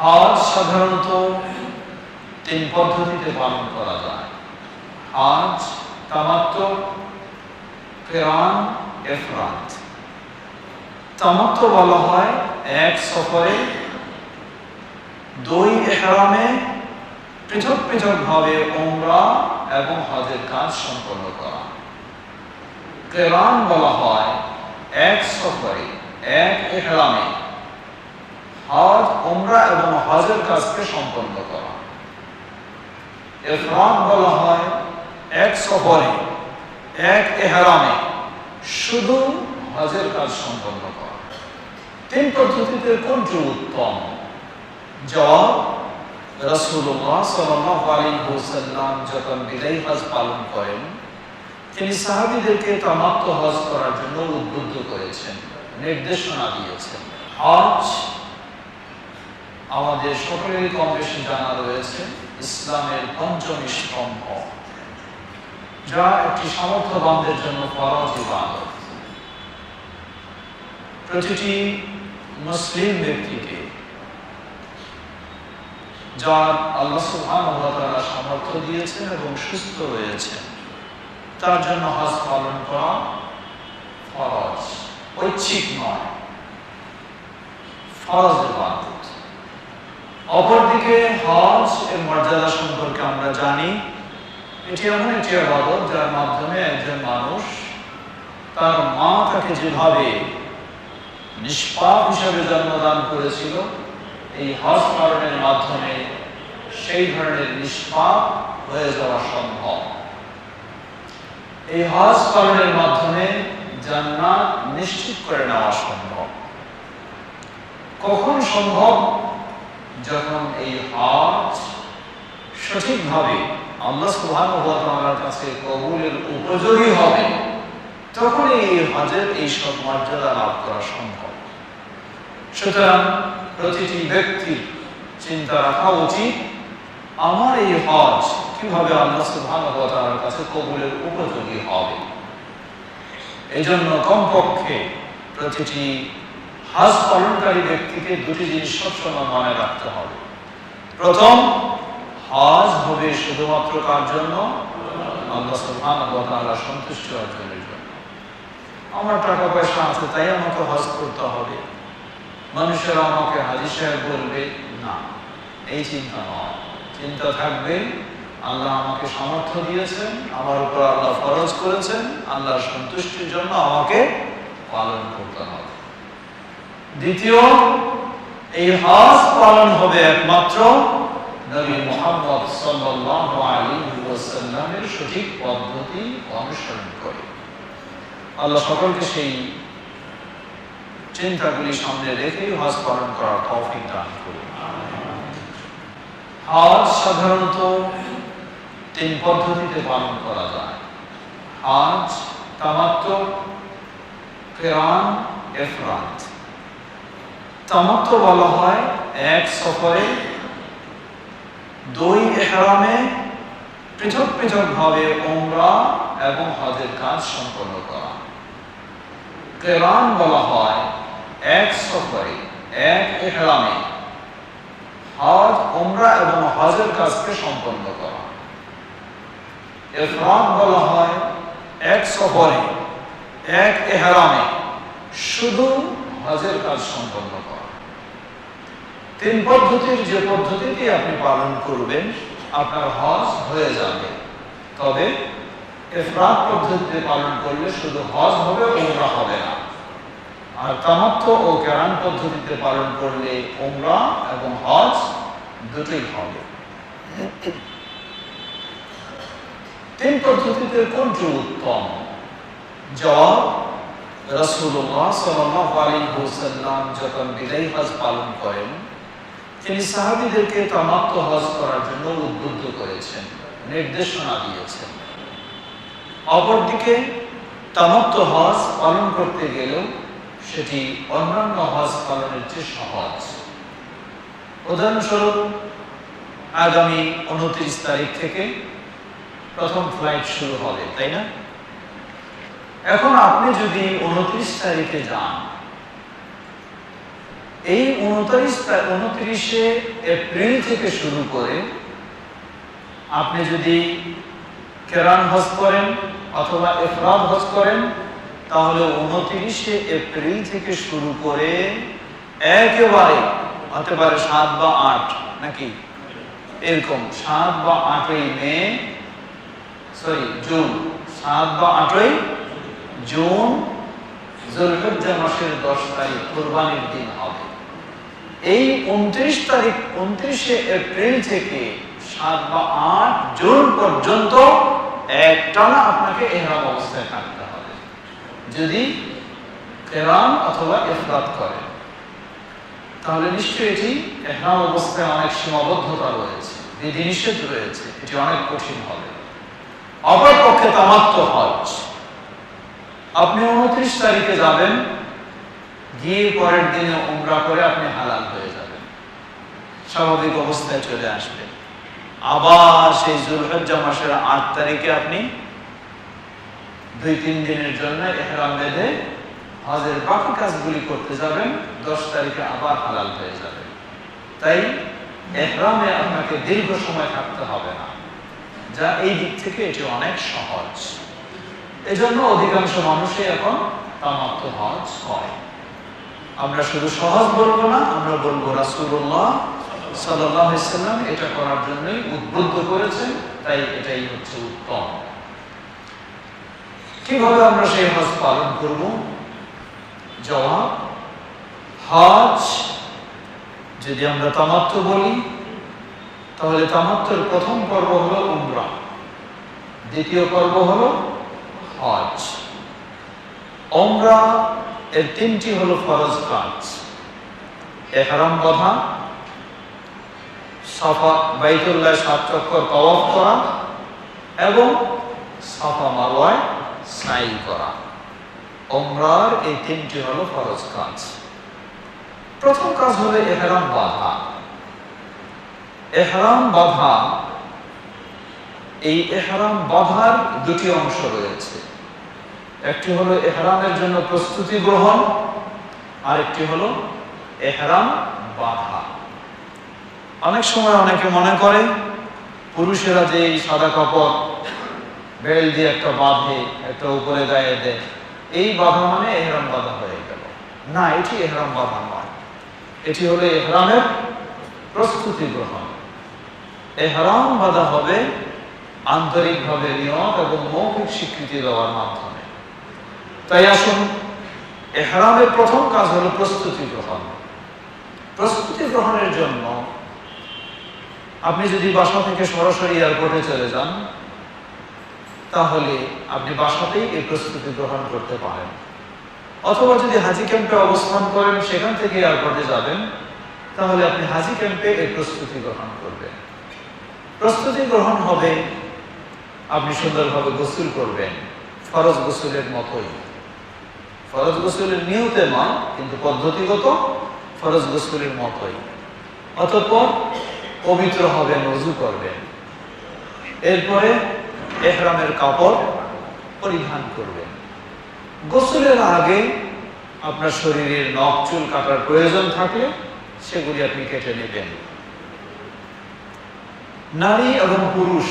হজ সাধারণত তিন পদ্ধতিতে পালন করা যায়। হজ তামাত্ম কেরান এফরাত তামাত্ম বলা হয় এক সফরে দুই এহরামে পৃথক পৃথক ভাবে ওমরা এবং হজের কাজ সম্পন্ন করা। কেরান বলা হয় এক সফরে, এক এহরামে হজ ওমরা এবং হজের কাজকে সম্পন্ন করা। বলা হয় এক সফরে, এক শুধু হজের কাজ সম্পন্ন করা। তিন পদ্ধতিতে কোনটি উত্তম? ওয়াসাল্লাম যখন বিদায়ী হজ পালন করেন, তিনি সাহাবীদেরকে তামাত্ম হজ করার জন্য উদ্বুদ্ধ করেছেন, নির্দেশনা দিয়েছেন। হজ আমাদের সকলেরই কম বেশি জানা রয়েছে, ইসলামের পঞ্চম স্তম্ভ যা একটি সামর্থ্যবানদের জন্য ফরজ প্রতিটি মুসলিম ব্যক্তিকে যার আল্লাহ ওয়া তাআলা সামর্থ্য দিয়েছেন এবং সুস্থ রয়েছেন, তার জন্য হজ পালন করা ফরজ। ঐচ্ছিক নয়, ফরজ ইবাদত। অপরদিকে হজ এর মর্যাদা সম্পর্কে আমরা জানি। এটি এমন একটি আবাদত যার মাধ্যমে একজন মানুষ তার মা তাকে যেভাবে নিষ্পাপ হিসাবে জন্মদান করেছিল, এই হজ পালনের মাধ্যমে সেই ধরনের নিষ্পাপ হয়ে যাওয়া সম্ভব। এই হজ পালনের মাধ্যমে জান্নাত নিশ্চিত করে নেওয়া সম্ভব। কখন সম্ভব? যখন এই হজ সঠিকভাবে আল্লাহ তাআলার কাছে কবুলের উপযোগী হবে তখন এই হজের এই সব মর্যাদা লাভ করা সম্ভব। সুতরাং প্রতিটি ব্যক্তির চিন্তা রাখা উচিত, আমার এই হজ কীভাবে আল্লাহ তাআলার কাছে কবুলের উপযোগী হবে। এই জন্য কমপক্ষে প্রতিটি হজ পালনকারী ব্যক্তিকে দুটি জিনিস সবসময় মনে রাখতে হবে। প্রথম, হজ হবে শুধুমাত্র কার জন্য? আল্লাহ ওয়া অর্জনের জন্য। আমার টাকা পয়সা আছে, তাই আমাকে হজ করতে হবে। মানুষেরা আমাকে হাজি সাহেব বলবে, না, এই চিন্তা নয়। চিন্তা থাকবে, আল্লাহ আমাকে সামর্থ্য দিয়েছেন, আমার উপর আল্লাহ ফরজ করেছেন, আল্লাহর সন্তুষ্টির জন্য আমাকে পালন করতে হবে। দ্বিতীয়, এই হজ পালন হবে একমাত্র নবী মোহাম্মদ সাল্লাল্লাহু আলাইহি ওয়াসাল্লামের সঠিক পদ্ধতি অনুসরণ করে। আল্লাহ সকলকে সেই চিন্তাগুলি সামনে রেখে হজ পালন করার তৌফিক দান করুন। হজ সাধারণত তিন পদ্ধতিতে পালন করা যায়। হজ, তামাত্ম কেরান এফরাত। তামাত্ম বলা হয়, এক সফরে দুই এহরামে পৃথক পৃথক ভাবে ওমরা এবং হজের কাজ সম্পন্ন করা। কেরান বলা হয়, এক সফরে, এক এহরামে হজ ওমরা এবং হজের কাজকে সম্পন্ন করা। ইফরাদ বলা হয়, এক সফরে, এক এহরামে শুধু হজের কাজ সম্পন্ন করা। তিন পদ্ধতির যে পদ্ধতিটি আপনি পালন করবেন, আপনার হজ হয়ে যাবে। তবে ইফরাদ পদ্ধতিতে পালন করলে শুধু হজ হবে ওমরা হবে না। আর তামাত্ম ও কেরান পদ্ধতিতে পালন করলে ওমরা এবং হজ দুটোই হবে। তিন পদ্ধতিতে কোনটি উত্তম? জবাব, রাসূলুল্লাহ সাল্লাল্লাহু আলাইহি ওয়াসাল্লাম যখন বিদায়ী হজ পালন করেন তিনি সাহাবীদেরকে তামাত্ম হজ করার জন্য উদ্বুদ্ধ করেছেন, নির্দেশনা দিয়েছেন। অপরদিকে তামাত্ম হজ পালন করতে গেলেও সেটি অন্যান্য হজ পালনের চেয়ে সহজ। উদাহরণস্বরূপ, আগামী উনত্রিশ তারিখ থেকে প্রথম ফ্লাইট শুরু হবে, তাই না? এখন আপনি যদি উনত্রিশ তারিখে যান এই উনত্রিশ উনত্রিশে এপ্রিল থেকে শুরু করে আপনি যদি কেরান হজ করেন অথবা এফরাদ হজ করেন, তাহলে উনত্রিশে এপ্রিল থেকে শুরু করে একেবারে, হতে পারে সাত বা আট, নাকি? এরকম সাত বা আটই মে, সরি, জুন, সাত বা আটই জুন, জুলহজ্জা মাসের দশ তারিখ, কোরবানির দিন হবে। এই উনত্রিশ তারিখ উনত্রিশে এপ্রিল থেকে সাত বা আট জুন পর্যন্ত একটানা আপনাকে এহরাম অবস্থায় থাকতে হবে। যদি এরাম অথবা এফরাত করে, তাহলে নিশ্চয়ই এটি এহরাম অবস্থায় অনেক সীমাবদ্ধতা রয়েছে, বিধিনিষেধ রয়েছে, এটি অনেক কঠিন হবে। অপরপক্ষে তামাত্ম হজ। আপনি উনত্রিশ তারিখে যাবেন, গিয়ে পরের দিনে উমরা করে আপনি হালাল স্বাভাবিক অবস্থায় চলে আসবেন আবার সেই জুলহজ্জা মাসের আট তারিখে আপনি দুই, তিন দিনের জন্য এহরাম বেঁধে হজের বাকি কাজগুলি করতে যাবেন, দশ তারিখে আবার হালাল হয়ে যাবেন তাই এহরামে আপনাকে দীর্ঘ সময় থাকতে হবে না। যা এই দিক থেকে এটি অনেক সহজ। এজন্য অধিকাংশ মানুষই এখন তামাত্ম হজ হয় আমরা শুধু সহজ বলব না, আমরা বলব রাসূলুল্লাহ সাল্লাম এটা করার জন্যই উদ্বুদ্ধ করেছেন, তাই এটাই হচ্ছে উত্তম। কীভাবে আমরা সেই হজ পালন করব? জবাব, হজ যদি আমরা তামাত্ম বলি, তাহলে প্রথম পর্ব হলো উমরা, দ্বিতীয় পর্ব হলো হজ। ওমরা এর তিনটি হলো ফরজ কাজ। এহরাম বাঁধা সাফা বাইতুল্লাহ সাত চক্কর তওয়াফ করা এবং সাফা মারওয়ায় সাই করা। ওমরার এই তিনটি হলো ফরজ কাজ। প্রথম কাজ হলো এহরাম বাঁধা। এহরাম বাঁধা, এই এহরাম বাঁধার দুটি অংশ রয়েছে। একটি হলো এহরামের জন্য প্রস্তুতি গ্রহণ আর একটি হলো এহরাম বাঁধা। অনেক সময় অনেকে মনে করে, পুরুষেরা যে এই সাদা কাপড়, বেল দিয়ে একটা বাঁধে, একটা উপরে গায়ে দেয়, এই বাঁধা মানে এহরাম বাঁধা হয়ে গেল। না, এটি এহরাম বাঁধা নয়। এটি হলো এহরামের প্রস্তুতি গ্রহণ। এহরাম বাঁধা হবে আন্তরিকভাবে নিয়ত এবং মৌখিক স্বীকৃতি দেওয়ার মাধ্যমে। তাই আসুন, এহরামের প্রথম কাজ হলো প্রস্তুতি গ্রহণ। প্রস্তুতি গ্রহণের জন্য আপনি যদি বাসা থেকে সরাসরি এয়ারপোর্টে চলে যান, তাহলে আপনি বাসাতেই এই প্রস্তুতি গ্রহণ করতে পারেন। অথবা যদি হাজি ক্যাম্পে অবস্থান করেন, সেখান থেকে এয়ারপোর্টে যাবেন, তাহলে আপনি হাজি ক্যাম্পে এই প্রস্তুতি গ্রহণ করবেন। প্রস্তুতি গ্রহণ হবে, আপনি সুন্দরভাবে গোসল করবেন, ফরজ গোসলের মতোই। ফরজ গোসলের নিয়তে নয়, কিন্তু পদ্ধতিগত ফরজ গোসলের মতোই। অতঃপর পবিত্র হবেন অজু করবেন এরপরে এহরামের কাপড় পরিধান করবেন গোসলের আগে আপনার শরীরের নখ, চুল কাটার প্রয়োজন থাকলে সেগুলি আপনি কেটে নেবেন। নারী এবং পুরুষ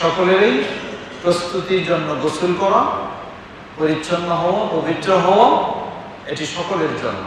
সকলেরই প্রস্তুতির জন্য গোসল করা, পরিচ্ছন্ন হওয়া, পবিত্র হওয়া, এটি সকলের জন্য।